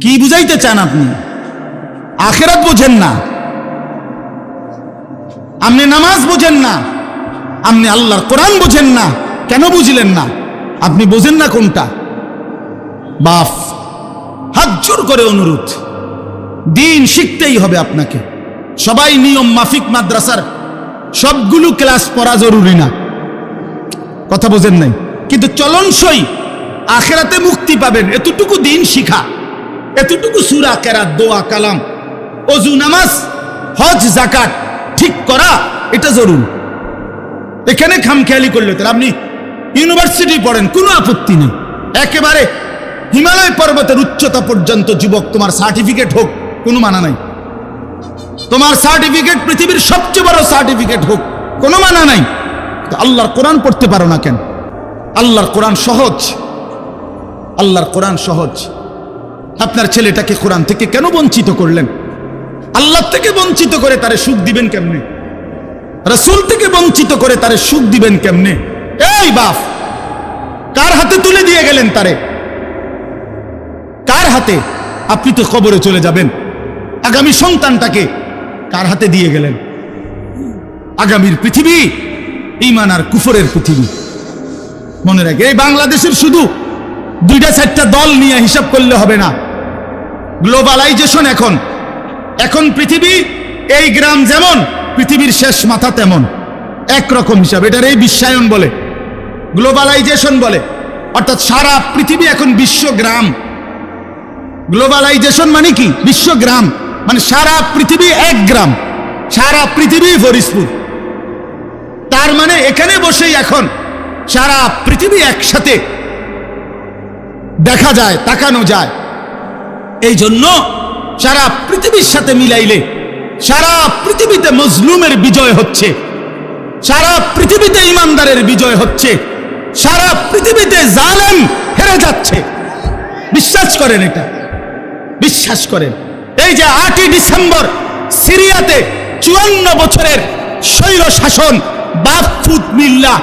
কি বুঝাইতে চান আপনি? আখেরাত বোঝেন না। আপনি নামাজ বোঝেন না। আপনি আল্লাহর কোরআন বোঝেন না। কেন বুঝলেন না? আপনি বোঝেন না কোনটা? বাফ, হাত জোর করে অনুরোধ। দিন শিখতেই হবে আপনাকে। সবাই নিয়ম মাফিক মাদ্রাসার সবগুলো ক্লাস পড়া জরুরি না। কথা বোঝেন নাই। কিন্তু চলনসই আখেরাতে মুক্তি পাবেন। এতটুকু দিন শিখা। এতটুকু সুরা, কেরাত, দোয়া, কালাম, অজু, নামাজ, হজ জাকাত ঠিক করা, এটা জরুরি। এখানে খামখেয়ালি করলে তাহলে আপনি ইউনিভার্সিটি পড়েন, কোনো আপত্তি নেই। একেবারে হিমালয় পর্বতের উচ্চতা পর্যন্ত যুবক, তোমার সার্টিফিকেট হোক, কোনো মানা নাই। তোমার সার্টিফিকেট পৃথিবীর সবচেয়ে বড় সার্টিফিকেট হোক, কোনো মানা নাই। আল্লাহর কোরআন পড়তে পারো না কেন? আল্লাহর কোরআন সহজ। আল্লাহর কোরআন সহজ। আপনার ছেলেটাকে কোরআন থেকে কেন বঞ্চিত করলেন? আল্লাহ থেকে বঞ্চিত করে তারে সুখ দিবেন কেমনে? রসুল থেকে বঞ্চিত করে তারে সুখ দিবেন কেমনে? এই বাপ, কার হাতে তুলে দিয়ে গেলেন তারে? কার হাতে? আপনি তো কবরে চলে যাবেন। আগামী সন্তানটাকে কার হাতে দিয়ে গেলেন? আগামীর পৃথিবী ইমান আর কুফরের পৃথিবী। মনে রাখে, এই বাংলাদেশের শুধু দুইটা চারটা দল নিয়ে হিসাব করলে হবে না। গ্লোবালাইজেশন এখন। এখন পৃথিবী এই গ্রাম যেমন, পৃথিবীর শেষ মাথা তেমন। একরকম হিসাব, এটার এই বিশ্বায়ন বলে। গ্লোবালাইজেশন বলে। অর্থাৎ সারা পৃথিবী এখন বিশ্ব গ্রাম। গ্লোবালাইজেশন মানে কি? বিশ্ব গ্রাম। মানে সারা পৃথিবী এক গ্রাম। সারা পৃথিবী ফরিসপুর তার মানে এখানে বসেই এখন সারা পৃথিবী একসাথে দেখা যায়, তাকানো যায়। এই জন্য সারা পৃথিবীর সাথে মিলাইলে, সারা পৃথিবীতে মজলুমের বিজয় হচ্ছে, সারা পৃথিবীতে ইমানদারের বিজয় হচ্ছে, সারা পৃথিবীতে জালেম হেরে যাচ্ছে। বিশ্বাস করেন এটা, বিশ্বাস করেন। এই যে আটই ডিসেম্বর সিরিয়াতে চুয়ান্ন বছরের স্বৈর শাসন বাফুত মিল্লা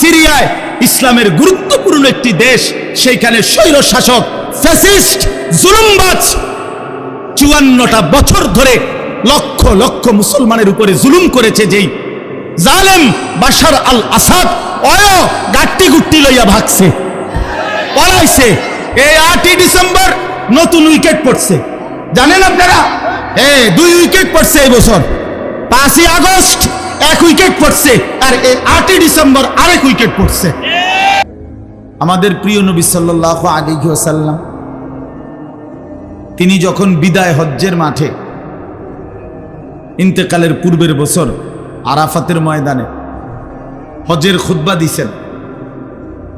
সিরিয়ায় ইসলামের গুরুত্বপূর্ণ একটি দেশ, সেইখানে স্বৈর শাসক, ফ্যাসিস্ট, জুলুমবাজ চুয়ান্নটা বছর ধরে লক্ষ লক্ষ মুসলমানের উপরে জুলুম করেছে যেই জালেম বাশার আল আসাদ অয় গাট্টি গুট্টি লইয়া ভাগছে, পলাইছে। এই আটই ডিসেম্বর নতুন উইকেট পড়ছে। জানেন আপনারা? এ দুই উইকেট পড়ছে এই বছর। পাঁচই আগস্ট এক উইকেট পড়ছে আর আটই ডিসেম্বর আরেক উইকেট পড়ছে। আমাদের প্রিয় নবী সাল্লাহ আলী সাল্লাম তিনি যখন বিদায় হজ্জের মাঠে ইন্তেকালের পূর্বের বছর আরাফাতের ময়দানে হজের খুদ্া দিছেন,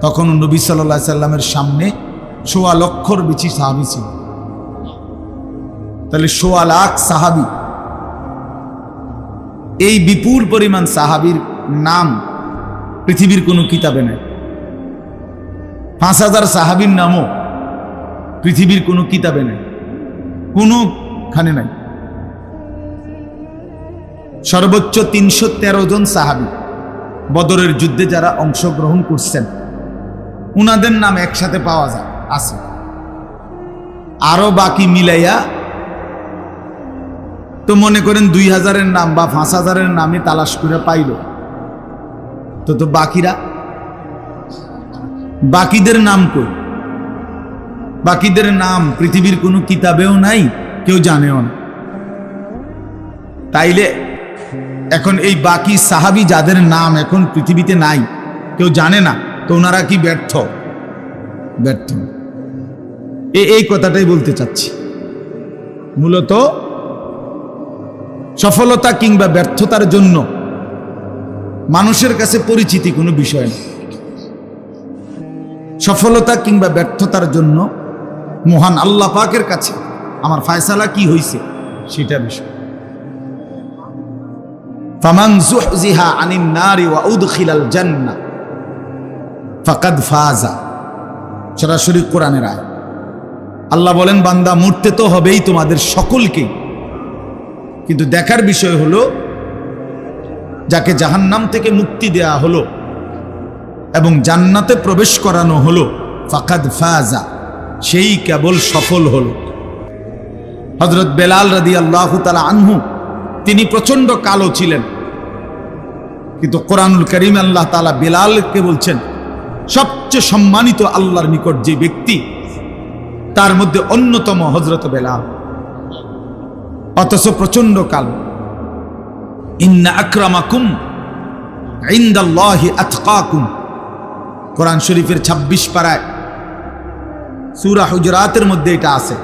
তখন নবী সাল্লাহ সাল্লামের সামনে সোয়া লক্ষর বেশি সাহাবি ছিল। তাহলে সোয়া লাখ সাহাবি এই বিপুল পরিমাণ সাহাবির নাম পৃথিবীর কোনো কিতাবে নেই। পাঁচ হাজার সাহাবির নামও পৃথিবীর কোনো কিতাবে নেই, কোনোখানে নাই। সর্বোচ্চ তিনশো তেরো জন সাহাবি বদরের যুদ্ধে যারা অংশগ্রহণ করছেন, উনাদের নাম একসাথে পাওয়া যায়, আছে। আরও বাকি মিলাইয়া তো মনে করেন দুই হাজারের নাম বা পাঁচ হাজারের নামই তালাশ করে পাইল। তো তো বাকিরা? বাকিদের নাম কই? বাকিদের নাম পৃথিবীর কোনো কিতাবেও নাই, কেউ জানেও না। তাইলে এখন এই বাকি সাহাবি যাদের নাম এখন পৃথিবীতে নাই, কেউ জানে না, তো ওনারা কি ব্যর্থ? ব্যর্থ। এই কথাটাই বলতে চাচ্ছি। মূলত সফলতা কিংবা ব্যর্থতার জন্য মানুষের কাছে পরিচিতি কোনো বিষয় না। সফলতা কিংবা ব্যর্থতার জন্য মহান আল্লাহ পাকের কাছে আমার ফায়সালা কি হয়েছে সেটা বিষয়। ফামান জুহজিহা আনিন নারি ওয়া উদখিলাল জান্নাহ ফাকাদ ফাজা। সরাসরি কোরআনের আয় আল্লাহ বলেন, বান্দা, মরতে তো হবেই তোমাদের সকলকে। কিন্তু দেখার বিষয় হলো, যাকে জাহান্নাম থেকে মুক্তি দেয়া হলো এবং জান্নাতে প্রবেশ করানো হলো, ফাকাদ ফাজা, সেই কেবল সফল হল। হজরত বেলাল রাদি আল্লাহ তালা আনহু, তিনি প্রচণ্ড কালো ছিলেন। কিন্তু কোরআনুল করিম আল্লাহ তালা বেলালকে বলছেন, সবচেয়ে সম্মানিত আল্লাহর নিকট যে ব্যক্তি, তার মধ্যে অন্যতম হজরত বেলাল। অথচ প্রচণ্ড কালো। ইন্না আক্রামাকুম আতকাকুম। কোরআন শরীফের ২৬ পাড়ায় সূরা হুজরাতের মধ্যে এটা আছে।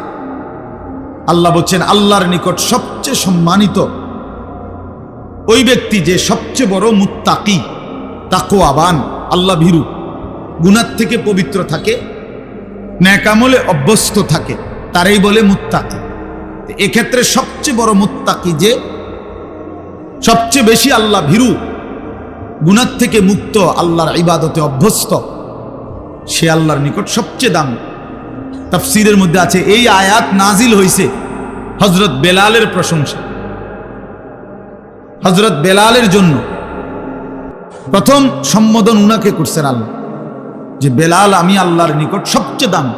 আল্লাহ বলছেন, আল্লাহর নিকট সবচেয়ে সম্মানিত ওই ব্যক্তি যে সবচেয়ে বড় মুত্তাকি তাকোয়াবান আল্লাহ ভীরু গুনার থেকে পবিত্র থাকে, ন্যাকামলে অভ্যস্ত থাকে, তারাই বলে মুত্তাকি। এক্ষেত্রে সবচেয়ে বড় মুত্তাকি যে, সবচেয়ে বেশি আল্লাহ ভীরু, গুনার থেকে মুক্ত আল্লাহর ইবাদতে অভ্যস্ত, সে আল্লাহর নিকট সবচেয়ে দাম। তাফসিরের মধ্যে আছে, এই আয়াত নাজিল হইছে হজরত বেলালের প্রশংসা। হজরত বেলালের জন্য। প্রথম সম্বোধন উনাকে করছেন আল্লাহ, যে বেলাল আমি আল্লাহর নিকট সবচেয়ে দাম।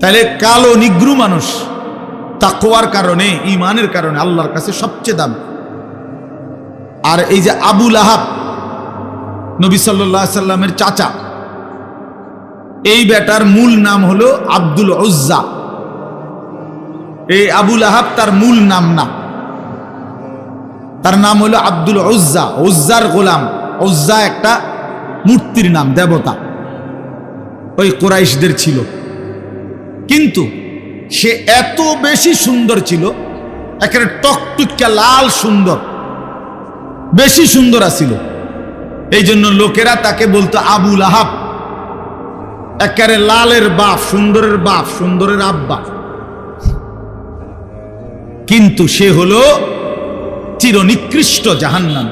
তাহলে কালো নিগ্রু মানুষ তাকোয়ার কারণে ইমানের কারণে আল্লাহর কাছে সবচেয়ে দাম। আর এই যে আবুল আহাব নবী সাল্লাহ সাল্লামের চাচা, এই বেটার মূল নাম হলো আব্দুল উজ্জা। এই আবুল আহাব তার মূল নাম না। তার নাম হলো আব্দুল উজ্জা, উজ্জার গোলাম। উজ্জা একটা মূর্তির নাম, দেবতা। ওই কোরাইশদের ছিল। কিন্তু সে এত বেশি সুন্দর ছিল, একেবারে টকটুকা লাল সুন্দর, বেশি সুন্দর আছিল। এই জন্য লোকেরা তাকে বলতো আবুল আহাব একেবারে লালের বাপ, সুন্দরের বাপ, সুন্দরের আব্বা। কিন্তু সে হলো চিরনিকৃষ্ট জাহান্নাম।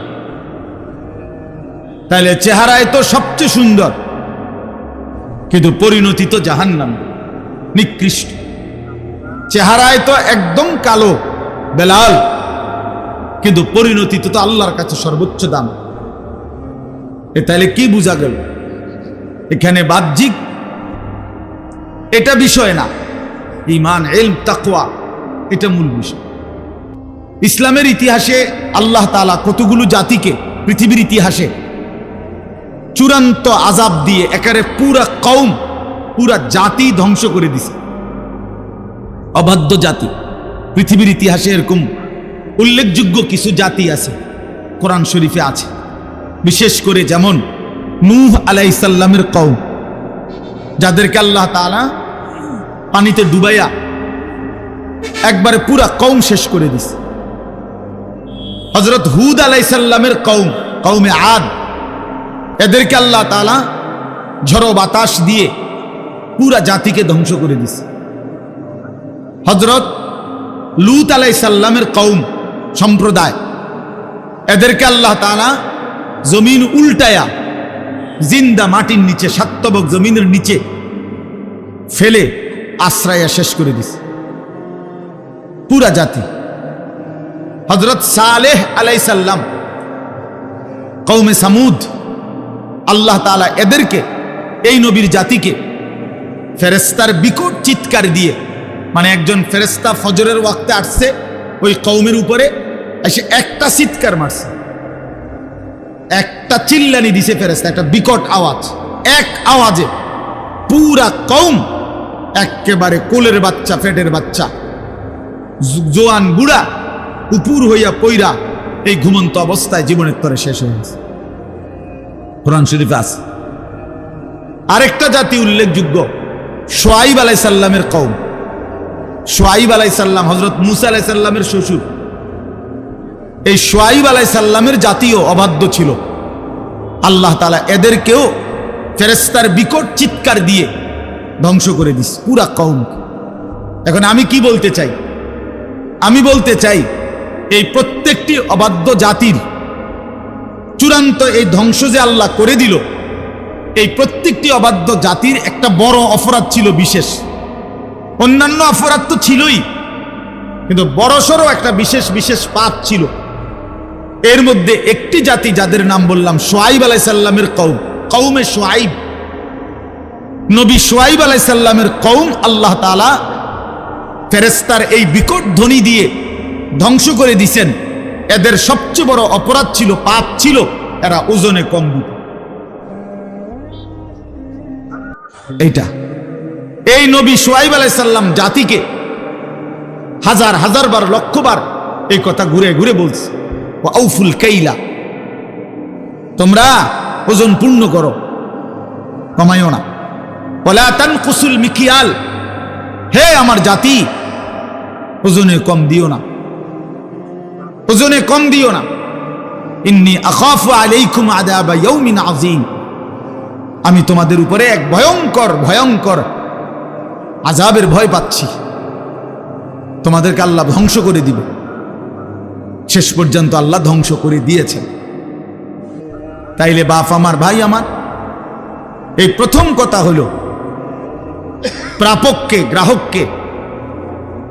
তাহলে চেহারায় তো সবচেয়ে সুন্দর, কিন্তু পরিণতি তো জাহান্নাম। নিকৃষ্ট। চেহারায় তো একদম কালো, বেলাল। কিন্তু পরিণতি তো আল্লাহর কাছে সর্বোচ্চ দাম। এ তাহলে কি বোঝা গেল? এখানে বাহ্যিক এটা বিষয় না ইমান এল তাকওয়া, এটা মূল বিষয়। ইসলামের ইতিহাসে আল্লাহ তালা কতগুলো জাতিকে পৃথিবীর ইতিহাসে চূড়ান্ত আজাব দিয়ে একারে পুরা কৌম পুরা জাতি ধ্বংস করে দিছে। অবাধ্য জাতি। পৃথিবীর ইতিহাসে এরকম উল্লেখযোগ্য কিছু জাতি আছে, কোরআন শরীফে আছে। বিশেষ করে যেমন নূহ আলাইসাল্লামের কৌম যাদেরকে আল্লাহ তালা পানিতে ডুবাইয়া একবারে পুরা কৌম শেষ করে দিছে। হজরত হুদ আলাইসাল্লামের কৌম কৌমে আদ, এদেরকে আল্লাহ তালা ঝড়ো বাতাস দিয়ে পুরা জাতিকে ধ্বংস করে দিছে। হজরত লুত আলাইসাল্লামের কৌম সম্প্রদায়, এদেরকে আল্লাহ তালা জমিন উল্টায়া জিন্দা মাটির নিচে, সাত্তবক জমিনের নিচে ফেলে আশ্রয়া শেষ করে দিছে। পুরা জাতি। হজরত সালেহ আলাইসাল্লাম কৌমে সামুদ, আল্লাহ তালা এদেরকে, এই নবীর জাতিকে ফেরেস্তার বিকট চিৎকার দিয়ে মানে একজন ফেরেস্তা ফজরের ওয়াক্তে আসছে, ওই কৌমের উপরে, এসে একটা চিৎকার মারছে। একটা চিল্লানি দিছে ফেরেস্তা একটা বিকট আওয়াজ। এক আওয়াজে পুরা কৌম একেবারে কোলের বাচ্চা ফেটের বাচ্চা জোয়ান বুড়া উপুর হইয়া পইরা এই ঘুমন্ত অবস্থায় জীবনের তরে শেষ হয়ে গেছে। কোরআন শরীফ আছে। আরেকটা জাতি উল্লেখযোগ্য সোয়াইব আলাই সাল্লামের কৌম সোয়াইব আলাই সাল্লাম হজরত মুসা আলাই সাল্লামের শ্বশুর। এই সোয়াইব আলাই সাল্লামের জাতীয় অবাধ্য ছিল। আল্লাহ তালা এদেরকেও ফেরেস্তার বিকট চিৎকার দিয়ে ধ্বংস করে দিস, পুরা কৌম এখন আমি কি বলতে চাই? আমি বলতে চাই, এই প্রত্যেকটি অবাধ্য জাতির চূড়ান্ত এই ধ্বংস যে আল্লাহ করে দিল এই প্রত্যেকটি অবাধ্য জাতির একটা বড় অপরাধ ছিল বিশেষ। অন্যান্য অপরাধ তো ছিলই, কিন্তু বড়সড় একটা বিশেষ বিশেষ পাপ ছিল। এর মধ্যে একটি জাতি যাদের নাম বললাম সোয়াইব আলাইসাল্লামের কৌম কৌমে সোয়াইব। নবী সোয়াইব আলাইসাল্লামের কৌম আল্লাহ তালা ফেরেস্তার এই বিকট ধ্বনি দিয়ে ধ্বংস করে দিছেন। এদের সবচেয়ে বড় অপরাধ ছিল, পাপ ছিল, এরা ওজনে কম দিত এইটা। এই নবী সোয়াইব আলাইসাল্লাম জাতিকে হাজার হাজার বার, লক্ষ বার এই কথা ঘুরে ঘুরে বলছে। আউফুল কেইলা। তোমরা ওজন পূর্ণ করো, কমাইও না। বলা তান কুসুল মিকিয়াল। হে আমার জাতি, ওজনে কম দিও না। ওজনে কম দিও না। ইন্নি আখাফু আলাইকুম আদাবা ইয়াউমিন আযীম। আমি তোমাদের উপরে এক ভয়ঙ্কর ভয়ঙ্কর আজাবের ভয় পাচ্ছি। তোমাদেরকে আল্লাহ ধ্বংস করে দিবে। শেষ পর্যন্ত আল্লাহ ধ্বংস করে দিয়েছেন। তাইলে বাপ আমার, ভাই আমার, এই প্রথম কথা হলো, প্রাপককে, গ্রাহককে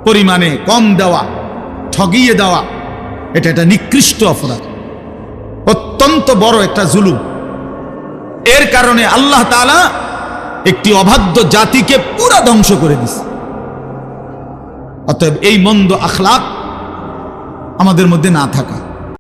পরিমাণে কম দেওয়া, ঠগিয়ে দেওয়া, এটা একটা নিকৃষ্ট অপরাধ। অত্যন্ত বড় একটা জুলুম। এর কারণে আল্লাহ তালা একটি অবাধ্য জাতিকে পুরা ধ্বংস করে দিছে। অতএব এই মন্দ আখলাক আমাদের মধ্যে না থাকা।